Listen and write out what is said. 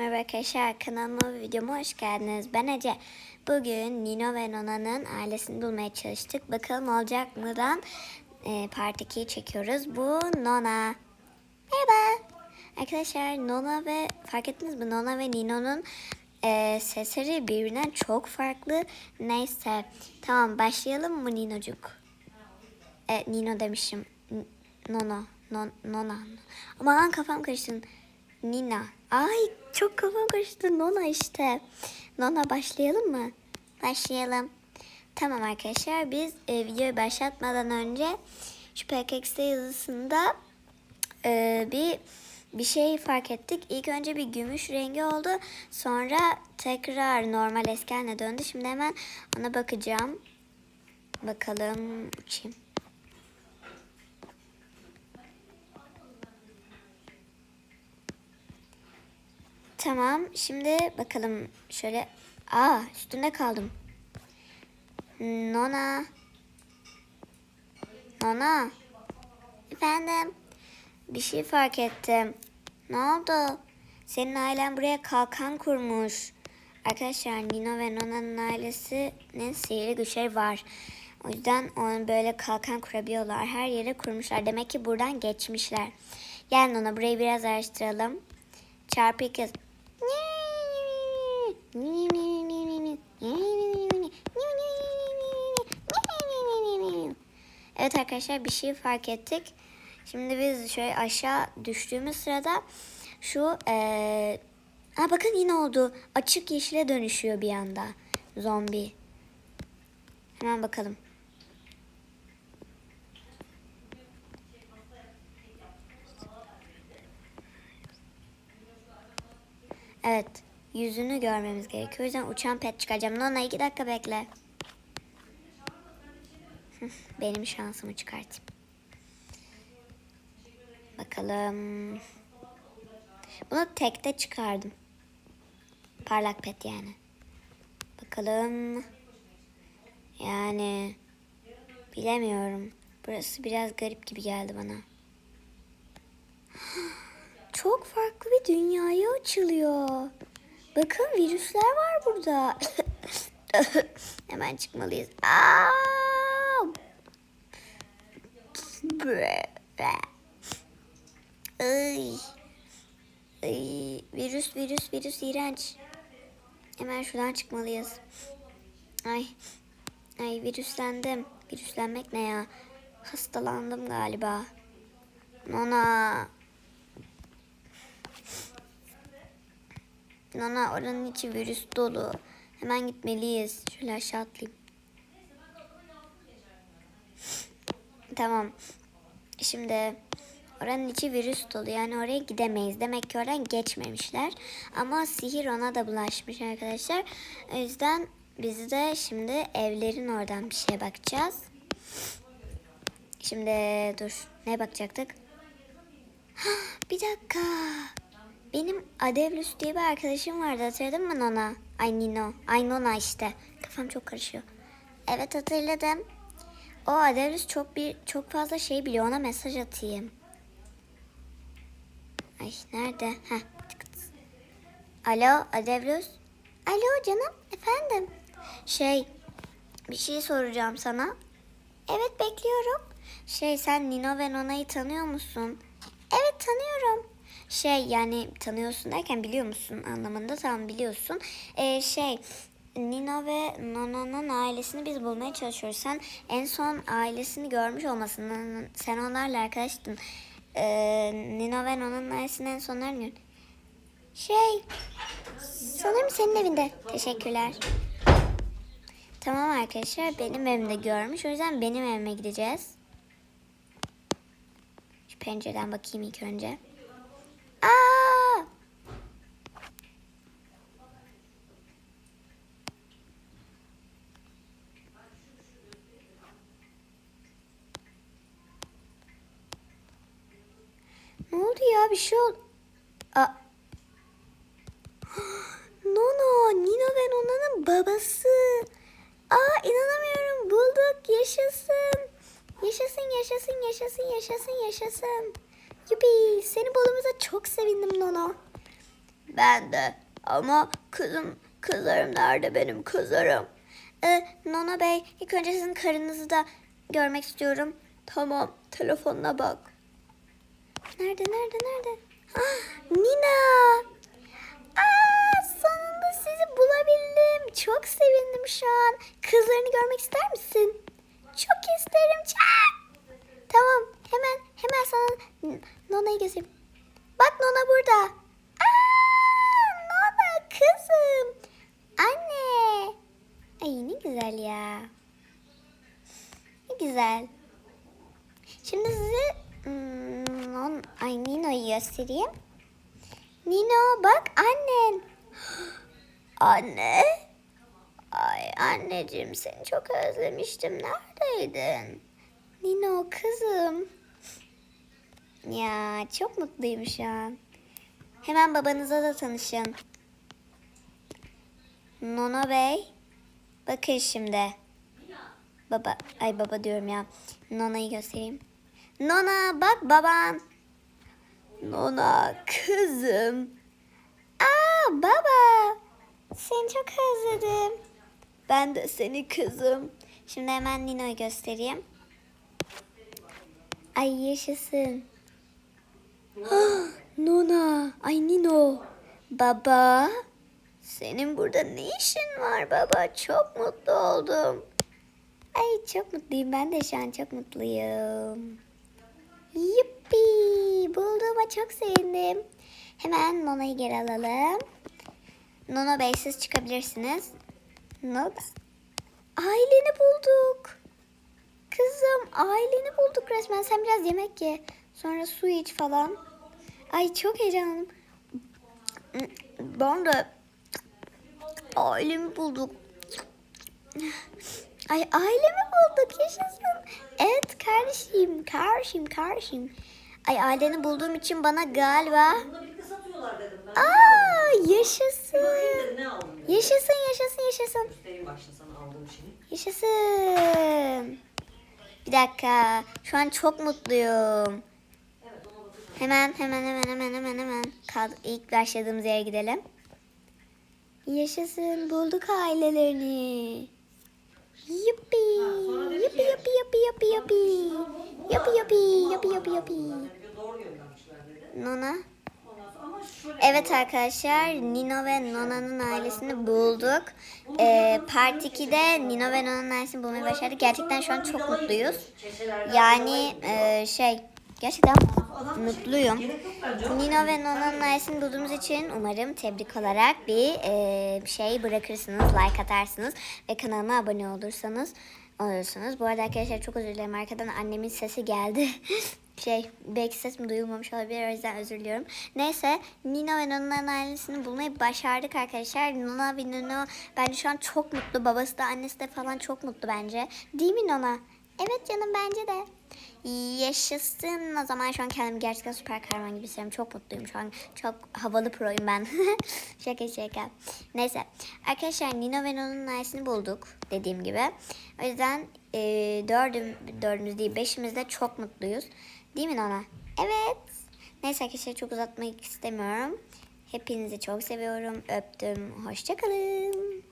Merhaba arkadaşlar kanalıma ve videoma hoş geldiniz. Ben Ece. Bugün Nino ve Nona'nın ailesini bulmaya çalıştık. Bakalım olacak mıdan e, part 2'yi çekiyoruz. Bu Nona. Merhaba. Arkadaşlar Nona ve fark ettiniz mi? Nona ve Nino'nun e, sesleri birbirinden çok farklı. Neyse. Tamam başlayalım mı Ninocuk? E, Nino demişim. N- Nono. Non, Nona. Aman kafam karıştı. Nina. Ay çok kafam karıştı. Nona işte. Nona başlayalım mı? Başlayalım. Tamam arkadaşlar biz e, videoyu başlatmadan önce şu PKXD yazısında e, bir bir şey fark ettik. İlk önce bir gümüş rengi oldu. Sonra tekrar normal eski haline döndü. Şimdi hemen ona bakacağım. Bakalım. Açayım. Tamam. Şimdi bakalım şöyle. Aa üstünde kaldım. Nona. Nona. Efendim. Bir şey fark ettim. Ne oldu? Senin ailen buraya kalkan kurmuş. Arkadaşlar Nino ve Nona'nın ailesinin sihirli güçleri var. O yüzden onu böyle kalkan kurabiliyorlar. Her yere kurmuşlar. Demek ki buradan geçmişler. Gel Nona burayı biraz araştıralım. Çarpı iki. Evet arkadaşlar bir şey fark ettik. Şimdi biz şöyle aşağı düştüğümüz sırada şu eee ha bakın yine oldu. Açık yeşile dönüşüyor bir anda. Zombi. Hemen bakalım. Evet. Yüzünü görmemiz gerekiyor. O yüzden uçan pet çıkaracağım. Nona iki dakika bekle. Benim şansımı çıkartayım. Bakalım. Bunu tekte çıkardım. Parlak pet yani. Bakalım. Yani bilemiyorum. Burası biraz garip gibi geldi bana. Çok farklı bir dünyaya açılıyor. Bakın virüsler var burada. Hemen çıkmalıyız. Aa! Ay. Ay. Virüs, virüs, virüs iğrenç. Hemen şuradan çıkmalıyız. Ay. Ay virüslendim. Virüslenmek ne ya? Hastalandım galiba. Nona. Nana oranın içi virüs dolu. Hemen gitmeliyiz. Şöyle aşağı atlayayım. Tamam. Şimdi oranın içi virüs dolu. Yani oraya gidemeyiz. Demek ki oradan geçmemişler. Ama sihir ona da bulaşmış arkadaşlar. O yüzden biz de şimdi evlerin oradan bir şeye bakacağız. Şimdi dur. Ne bakacaktık? bir dakika. Benim Adevlus diye bir arkadaşım vardı hatırladın mı Nona? Ay Nino. Ay Nona işte. Kafam çok karışıyor. Evet hatırladım. O Adevlus çok bir çok fazla şey biliyor. Ona mesaj atayım. Ay nerede? Heh. Alo Adevlus. Alo canım efendim. Şey bir şey soracağım sana. Evet bekliyorum. Şey sen Nino ve Nona'yı tanıyor musun? Evet tanıyorum. Şey yani tanıyorsun derken biliyor musun anlamında tamam biliyorsun. Ee, şey Nino ve Nona'nın ailesini biz bulmaya çalışıyoruz. Sen en son ailesini görmüş olmasın. Sen onlarla arkadaştın. Ee, Nino ve Nona'nın ailesini en son nerede? Şey sanırım senin evinde. Teşekkürler. Tamam arkadaşlar benim evimde görmüş. O yüzden benim evime gideceğiz. Şu pencereden bakayım ilk önce. Aa! Ne oldu ya bir şey oldu. Aa. Nono, Nino ve Nona'nın babası. Aa inanamıyorum bulduk yaşasın. Yaşasın yaşasın yaşasın yaşasın yaşasın. Yubi seni bulduğumuza çok sevindim Nono. Ben de. Ama kızım, kızlarım nerede benim kızlarım? Ee, Nona Bey, ilk önce sizin karınızı da görmek istiyorum. Tamam, telefonuna bak. Nerede, nerede, nerede? Ah, Nina! Aa, sonunda sizi bulabildim. Çok sevindim şu an. Kızlarını görmek ister misin? Çok isterim. Çok. Tamam, hemen hemen sana Nona'yı göstereyim. Bak Nona burada. Aa, Nona kızım. Anne. Ay ne güzel ya. Ne güzel. Şimdi size hmm, non, ay Nino'yu göstereyim. Nino bak annen. Anne. Ay anneciğim seni çok özlemiştim. Neredeydin? Nino kızım. Ya çok mutluyum şu an. Hemen babanıza da tanışın. Nono Bey. Bakın şimdi. Baba, ay baba diyorum ya. Nona'yı göstereyim. Nona bak baban. Nona kızım. Aa baba. Seni çok özledim. Ben de seni kızım. Şimdi hemen Nino'yu göstereyim. Ay yaşasın. Nona. Ay Nino. Baba. Senin burada ne işin var baba? Çok mutlu oldum. Ay çok mutluyum. Ben de şu an çok mutluyum. Yuppi. Bulduğuma çok sevindim. Hemen Nona'yı geri alalım. Nono Bey siz çıkabilirsiniz. Nona. Aileni bulduk. Kızım aileni bulduk resmen. Sen biraz yemek ye. Sonra su iç falan. Ay çok heyecanlıyım. Ben de ailemi bulduk. Ay ailemi bulduk yaşasın. Evet kardeşim, kardeşim, kardeşim. Ay aileni bulduğum için bana galiba... Aa yaşasın. Yaşasın, yaşasın, yaşasın. Yaşasın. Bir dakika. Şu an çok mutluyum. Hemen hemen hemen hemen hemen hemen kalk ilk başladığımız yere gidelim. Yaşasın bulduk ailelerini. Yuppi. Yuppi yuppi yuppi yuppi yuppi. Yuppi yuppi yuppi yuppi yuppi. Nona. Evet arkadaşlar Nino ve Nona'nın ailesini bulduk. Ee, part 2'de Nino ve Nona'nın ailesini bulmayı başardık. Gerçekten şu an çok mutluyuz. Yani e, şey gerçekten mutluyum. Nino ve Nona'nın ailesini bulduğumuz için umarım tebrik olarak bir e, şey bırakırsınız, like atarsınız ve kanalıma abone olursanız olursunuz. Bu arada arkadaşlar çok özür dilerim arkadan annemin sesi geldi. şey belki sesim duyulmamış olabilir o yüzden özür diliyorum. Neyse Nino ve Nona'nın ailesini bulmayı başardık arkadaşlar. Nona ve Nino bence şu an çok mutlu. Babası da annesi de falan çok mutlu bence. Değil mi Nona? Evet canım bence de. Yaşasın. O zaman şu an kendimi gerçekten süper kahraman gibi hissediyorum. Çok mutluyum şu an. Çok havalı proyum ben. şaka şaka. Neyse. Arkadaşlar Nino ve Nona'nın ailesini bulduk. Dediğim gibi. O yüzden e, dördüm, dördümüz değil beşimiz de çok mutluyuz. Değil mi Nona? Evet. Neyse arkadaşlar çok uzatmak istemiyorum. Hepinizi çok seviyorum. Öptüm. Hoşçakalın.